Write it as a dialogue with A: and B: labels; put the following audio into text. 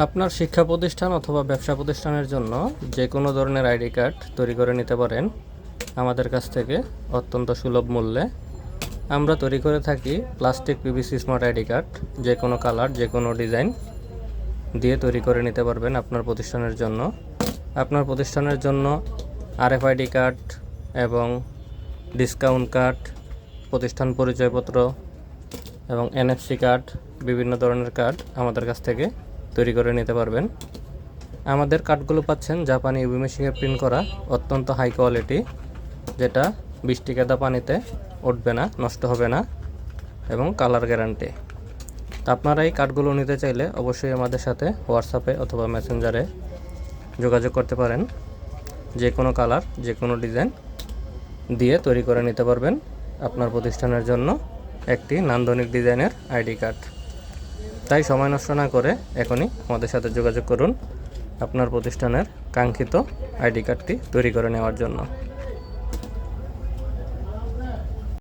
A: আপনার শিক্ষা প্রতিষ্ঠান অথবা ব্যবসা প্রতিষ্ঠানের জন্য যে কোনো ধরনের আইডি কার্ড তৈরি করে নিতে পারেন। আমাদের কাছ থেকে অত্যন্ত সুলভ মূল্যে। আমরা তৈরি করে থাকি plastic PVC smart ID card, যে কোনো কালার, যে কোনো ডিজাইন দিয়ে তৈরি করে নিতে পারবেন আপনার প্রতিষ্ঠানের জন্য। আপনার প্রতিষ্ঠানের জন্য আরএফআইডি কার্ড এবং ডিসকাউন্ট কার্ড, প্রতিষ্ঠান পরিচয়পত্র এবং এনএফসি কার্ড, বিভিন্ন ধরনের কার্ড আমাদের কাছ থেকে তৈরি করে নিতে পারবেন। আমাদের কার্ডগুলো পাচ্ছেন জাপানি ইউবি মেশিনে প্রিন্ট করা অত্যন্ত হাই কোয়ালিটি, যেটা বৃষ্টি কাদা পানিতে উঠবে না, নষ্ট হবে না, এবং কালার গ্যারান্টি। তা আপনারা এই কার্ডগুলো নিতে চাইলে অবশ্যই আমাদের সাথে হোয়াটসঅ্যাপে অথবা মেসেঞ্জারে যোগাযোগ করতে পারেন। যে কোনো কালার, যে কোনো ডিজাইন দিয়ে তৈরি করে নিতে পারবেন। আপনার প্রতিষ্ঠানের জন্য একটি নান্দনিক ডিজাইনের আইডি কার্ড। তাই সময় নষ্ট না করে এখনই আমাদের সাথে যোগাযোগ করুন আপনার প্রতিষ্ঠানের কাঙ্ক্ষিত আইডি কার্ডটি তৈরি করে নেওয়ার জন্য।